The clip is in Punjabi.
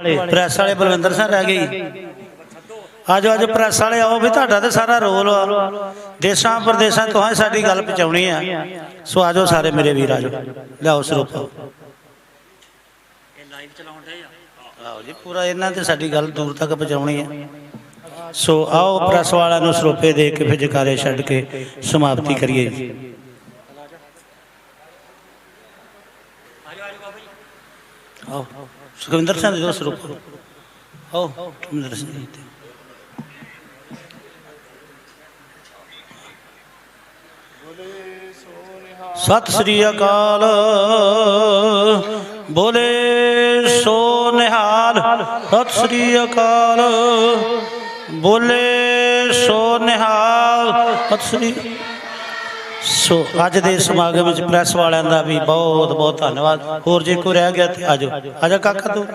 ਪ੍ਰੈਸ ਵਾਲੇ ਬਲਵਿੰਦਰ ਸਿੰਘ ਰਹਿ ਗਈ ਆਜੋ ਆਜੋ ਪ੍ਰੈਸ ਵਾਲੇ ਆਓ ਵੀ ਤੁਹਾਡਾ ਤੇ ਸਾਰਾ ਰੋਲ ਆ। ਦੇਸ਼ਾਂ ਪ੍ਰਦੇਸ਼ਾਂ ਤੋਂ ਹੈ ਸਾਡੀ ਗੱਲ ਪਹੁੰਚਾਉਣੀ ਆ। ਸੋ ਆਜੋ ਸਾਰੇ ਮੇਰੇ ਵੀਰ ਆਜੋ। ਲਿਆਓ ਸਰੂਪ। ਇਹ ਲਾਈਵ ਚਲਾਉਣ ਦੇ ਆ। ਆਓ ਜੀ ਪੂਰਾ ਇਹਨਾਂ ਤੇ ਸਾਡੀ ਗੱਲ ਦੂਰ ਤੱਕ ਪਹੁੰਚਾਉਣੀ ਹੈ ਸੋ ਆਓ ਪ੍ਰੈਸ ਵਾਲਿਆਂ ਨੂੰ ਸਰੋਪੇ ਦੇ ਕੇ ਫਿਰ ਜਕਾਰੇ ਛੱਡ ਕੇ ਸਮਾਪਤੀ ਕਰੀਏ ਜੀ। ਆਜੋ ਆਜੋ ਬਾਬਾ ਜੀ। ਆਓ, ਸੁਖਵਿੰਦਰ ਸਿੰਘ ਜੀ ਦਾ ਸਰੂਪ ਆਓ, ਸੁਖਵਿੰਦਰ ਸਿੰਘ ਜੀ ਸਤਿ ਸ੍ਰੀ ਅਕਾਲ। ਬੋਲੇ ਸੋ ਨਿਹਾਲ। ਸਤਿ ਸ੍ਰੀ ਅਕਾਲ। ਬੋਲੇ ਸੋ ਨਿਹਾਲ। ਸਤਿ ਸ੍ਰੀ ਸੋ ਅੱਜ ਦੇ ਸਮਾਗਮ ਵਿੱਚ ਪ੍ਰੈਸ ਵਾਲਿਆਂ ਦਾ ਵੀ ਬਹੁਤ ਬਹੁਤ ਧੰਨਵਾਦ। ਹੋਰ ਜੇ ਕੋਈ ਰਹਿ ਗਿਆ ਤੇ ਆਜੋ ਆਜਾ ਕਾਕਾ ਤੂੰ।